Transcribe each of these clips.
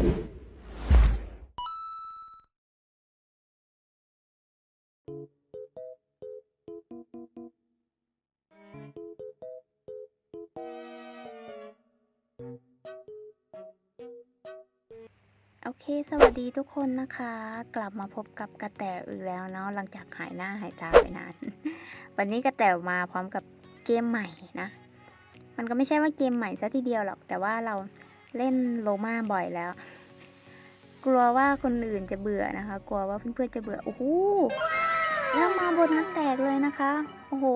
โอเค สวัสดีทุกคนนะคะ กลับมาพบกับกระแตอีกแล้วเนาะ หลังจากหายหน้าหายตาไปนาน วันนี้กระแตมาพร้อมกับเกมใหม่นะ มันก็ไม่ใช่ว่าเกมใหม่ซะทีเดียวหรอก แต่ว่าเรา เล่นโลมาบ่อยแล้ว กลัวว่าคนอื่นจะเบื่อนะคะ กลัวว่าเพื่อนๆจะเบื่อโอ้โหแล้วมาโบนัสแตกเลยนะคะ โอ้โห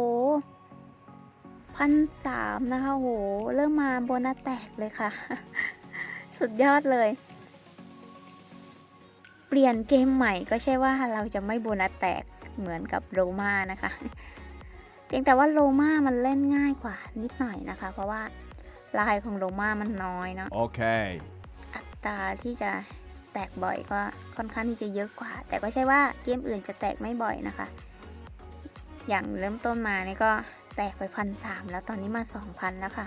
พันสามนะคะโอ้โห เริ่มมาโบนัสแตกเลยค่ะ สุดยอดเลย เปลี่ยนเกมใหม่ก็ใช่ว่าเราจะไม่โบนัสแตกเหมือนกับโรมานะคะ เพียงแต่ว่าโรมามันเล่นง่ายกว่านิดหน่อยนะคะ เพราะว่า ลายของโรมามันน้อยเนาะ Okay. อัตราที่จะแตกบ่อยก็ค่อนข้างที่จะเยอะกว่า แต่ก็ใช่ว่าเกมอื่นจะแตกไม่บ่อยนะคะ อย่างเริ่มต้นมานี่ก็แตกไปพันสามแล้วตอนนี้มาสองพันแล้วค่ะ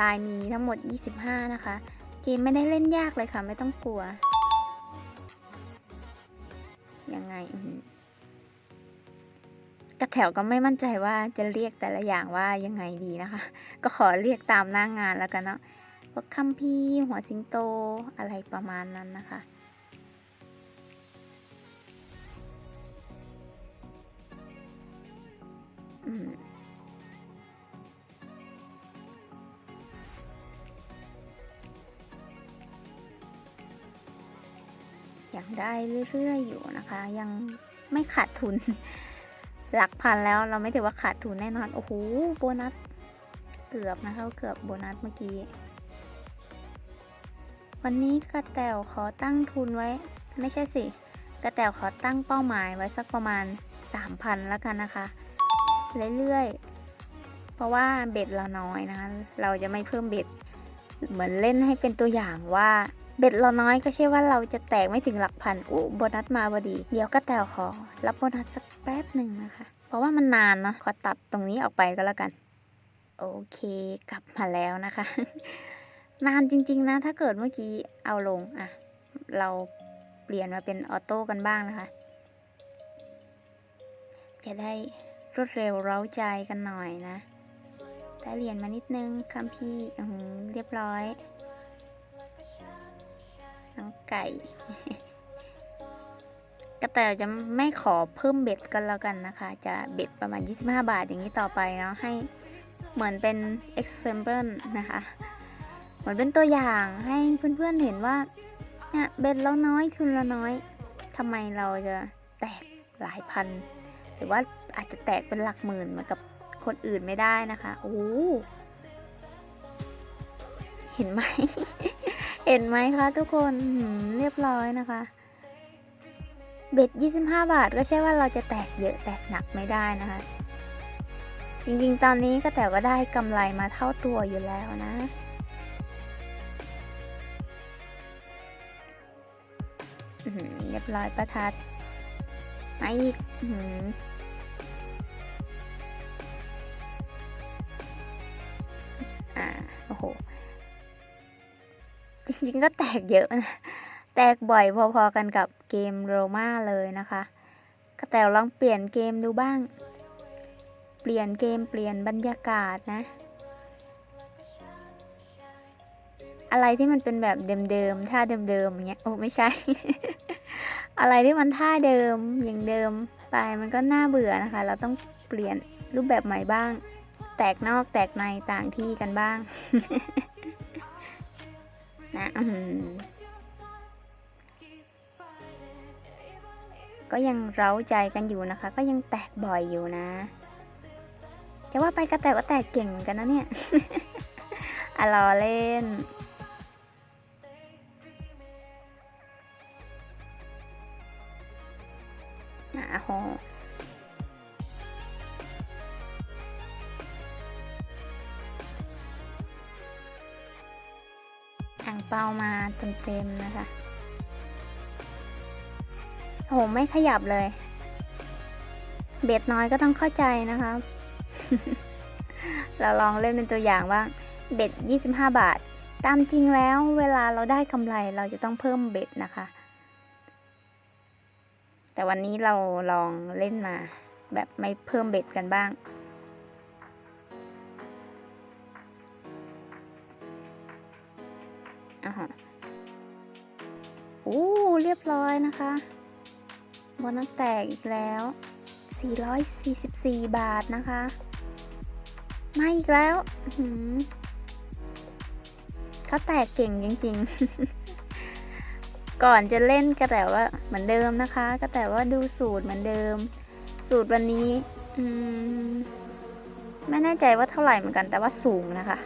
ลายมีทั้งหมด 25 นะคะ เกมไม่ได้เล่นยากเลยค่ะ ไม่ต้องกลัว ยังไงอื้อหือ กระแถวก็ไม่มั่นใจว่าจะเรียกแต่ละอย่างว่ายังไงดีนะคะ ก็ขอเรียกตามหน้างงานแล้วกันเนาะพวกคัมพีหัวสิงโตอะไรประมาณนั้นนะคะอืมยังได้เรื่อยๆอยู่นะคะ ยังไม่ขาดทุน หลักพันแล้วเราไม่ถือว่าขาดทุนแน่นอนโอ้โหโบนัส เกือบนะคะเกือบโบนัสเมื่อกี้ วันนี้กระแตวขอตั้งทุนไว้ ไม่ใช่สิ กระแตวขอตั้งเป้าหมายไว้สักประมาณ 3,000แล้วกันนะคะ เรื่อยๆ เพราะว่าเบ็ดเราน้อยนะคะ เราจะไม่เพิ่มเบ็ด เหมือนเล่นให้เป็นตัวอย่างว่า เบ็ดเราน้อยก็ใช่ว่าเราจะแตกไม่ถึงหลักพันโอ้โบนัสมาพอดี เดี๋ยวก็แตวขอ รับโบนัสสักแป๊บหนึ่งนะคะ เพราะว่ามันนานเนาะขอตัดตรงนี้ออกไปก็แล้วกัน โอเคกลับมาแล้วนะคะ นานจริง ๆ นะ ถ้าเกิดเมื่อกี้เอาลงอะ เราเปลี่ยนมาเป็นออโต้กันบ้างนะคะ จะได้รวดเร็วเร้าใจกันหน่อยนะได้เหรียญมานิดนึงคัมพี่อือเรียบร้อย ไก่ กระแตจะไม่ขอเพิ่มเบ็ดกันแล้วกันนะคะ จะเบ็ดประมาณ 25 บาทอย่างนี้ต่อไปเนาะให้เหมือนเป็น example นะคะ เหมือนเป็นตัวอย่างให้เพื่อนๆเห็นว่าเนี่ยเบ็ดเราน้อยทุนเราน้อยทำไมเราจะแตกหลายพัน หรือว่าอาจจะแตกเป็นหลักหมื่นเหมือนกับคนอื่นไม่ได้นะคะ โอ้ เห็นไหม เห็นไหมคะทุกคนเรียบร้อยนะคะ เบ็ด 25 บาทก็ใช่ว่าเราจะแตกเยอะแตกหนักไม่ได้นะคะ จริงๆ ตอนนี้ก็แต่ว่าได้กำไรมาเท่าตัวอยู่แล้วนะเรียบร้อยประทัดมาอีก ริงๆก็แตกเยอะนะแตกบ่อยพอๆกันกับเกมโรมาเลยนะคะก็แต่ลองเปลี่ยนเกมดูบ้าง เปลี่ยนเกมเปลี่ยนบรรยากาศนะ อะไรที่มันเป็นแบบเดิมๆท่าเดิมๆอย่างเงี้ยโอ้ไม่ใช่ อะไรที่มันท่าเดิมอย่างเดิมไปมันก็น่าเบื่อนะคะ เราต้องเปลี่ยนรูปแบบใหม่บ้าง แตกนอกแตกในต่างที่กันบ้าง นะก็ยังเร้าใจกันอยู่นะคะ ก็ยังแตกบ่อยอยู่นะ จะว่าไปก็แตกว่าแตกเก่งเหมือนกันนะเนี่ยอะรอเล่นอะโห เปามาเต็มๆนะคะ โอ้โหไม่ขยับเลย เบ็ดน้อยก็ต้องเข้าใจนะคะ เราลองเล่นเป็นตัวอย่างว่าเบ็ด 25 บาท ตามจริงแล้วเวลาเราได้กำไรเราจะต้องเพิ่มเบ็ดนะคะ แต่วันนี้เราลองเล่นมา แบบไม่เพิ่มเบ็ดกันบ้าง เรียบร้อยนะคะโบนัสแตกอีกแล้ว 444 บาทนะคะ มาอีกแล้วเขาแตกเก่งจริง ๆ ก่อนจะเล่นก็แต่ว่าเหมือนเดิมนะคะ ก็แต่ว่าดูสูตรเหมือนเดิม สูตรวันนี้ อืม ไม่แน่ใจว่าเท่าไหร่เหมือนกันแต่ว่าสูงนะคะ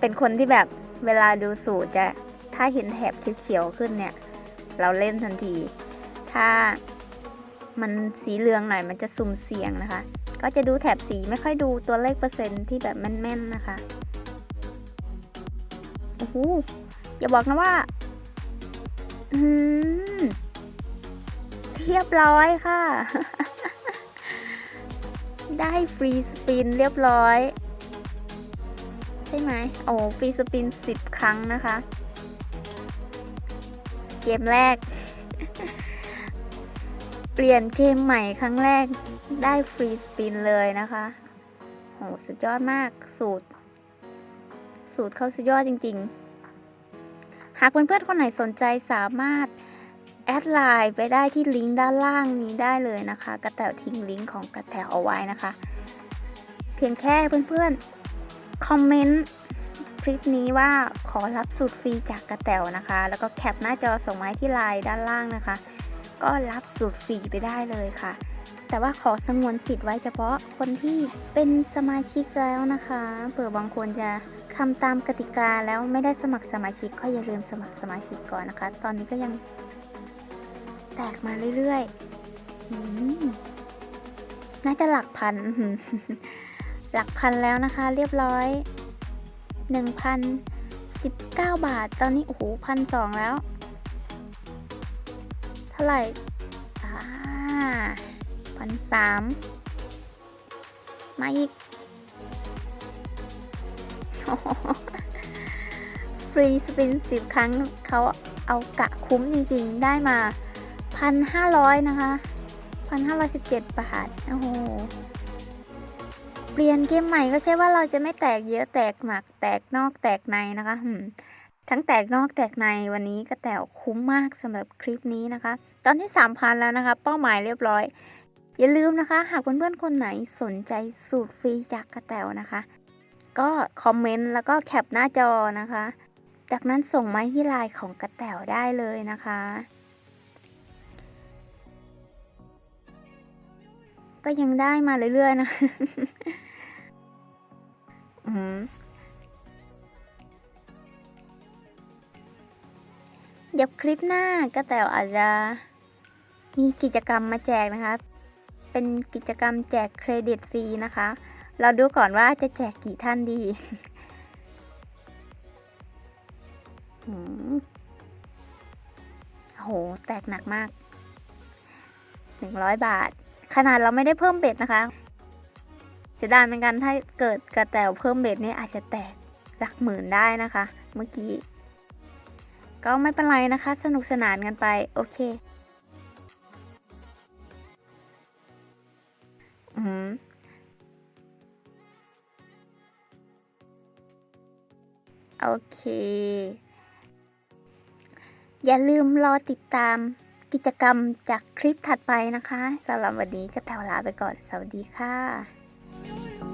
เป็นคนที่แบบเวลาดูสูตรจะ ถ้าเห็นแถบเขียวๆขึ้นเนี่ย เราเล่นทันที ถ้ามันสีเหลืองหน่อยมันจะสุ่มเสี่ยงนะคะ ก็จะดูแถบสีไม่ค่อยดูตัวเลขเปอร์เซ็นต์ที่แบบแม่นๆนะคะโอ้โหอย่าบอกนะว่าอืมเรียบร้อยค่ะ ได้ฟรีสปินเรียบร้อย ใช่ไหมโอ้ฟรีสปินสิบครั้งนะคะ เกมแรก เปลี่ยนเกมใหม่ครั้งแรกได้ฟรีสปินเลยนะคะโหสุดยอดมากสูตร สูตรเขาสุดยอดจริง ๆ หากเพื่อนๆคนไหนสนใจสามารถแอดไลน์ไปได้ที่ลิงก์ด้านล่างนี้ได้เลยนะคะ กระแตวทิ้งลิงก์ของกระแตวเอาไว้นะคะ เพียงแค่เพื่อนๆ คอมเมนต์ คลิปนี้ว่าขอรับสูตรฟรีจากกระแตวนะคะ แล้วก็แคปหน้าจอส่งมาให้ที่ไลน์ด้านล่างนะคะ ก็รับสูตรฟรีไปได้เลยค่ะ แต่ว่าขอสงวนสิทธิ์ไว้เฉพาะคนที่เป็นสมาชิกแล้วนะคะเผื่อบางคนจะทำตามกติกาแล้วไม่ได้สมัครสมาชิกก็อย่าลืมสมัครสมาชิกก่อนนะคะ ตอนนี้ก็ยังแตกมาเรื่อยๆน่าจะหลักพันหลักพันแล้วนะคะ เรียบร้อย หนึ่งพันสิบเก้าบาท ตอนนี้ โอ้โหพันสองแล้ว เท่าไหร่อ่าพันสามมาอีก ฟรีสปินสิบครั้งเขาเอากะคุ้มจริงๆ ได้มาพันห้าร้อยนะคะพันห้าร้อยสิบเจ็ดบาท โอ้โห เปลี่ยนเกมใหม่ก็ใช่ว่าเราจะไม่แตกเยอะแตกหนัก แตกนอกแตกในนะคะทั้งแตกนอกแตกในวันนี้ก็แตกคุ้มมากสำหรับคลิปนี้นะคะ ตอนที่สามพันแล้วนะคะ เป้าหมายเรียบร้อย อย่าลืมนะคะ หากเพื่อนๆคนไหนสนใจสูตรฟรีจากกระแตวนะคะ ก็คอมเมนต์แล้วก็แคปหน้าจอนะคะ จากนั้นส่งมาที่ไลน์ของกระแตวได้เลยนะคะ ก็ยังได้มาเรื่อยๆนะ อืมเดี๋ยวคลิปหน้ากระแตวอาจจะมีกิจกรรมมาแจกนะคะ เป็นกิจกรรมแจกเครดิตฟรีนะคะ เราดูก่อนว่าจะแจกกี่ท่านดีโอ้โหแตกหนักมากหนึ่งร้อยบาท ขนาดเราไม่ได้เพิ่มเบ็ดนะคะ สียดายเหมือนกันถ้าเกิดกระแตวเพิ่มเบ็ดนี่อาจจะแตกหลักหมื่นได้นะคะ เมื่อกี้ ก็ไม่เป็นไรนะคะ สนุกสนานกันไป โอเคอืมโอเค อย่าลืมรอติดตามกิจกรรมจากคลิปถัดไปนะคะสำหรับวันนี้ก็แถวลาไปก่อน สวัสดีค่ะ knew you.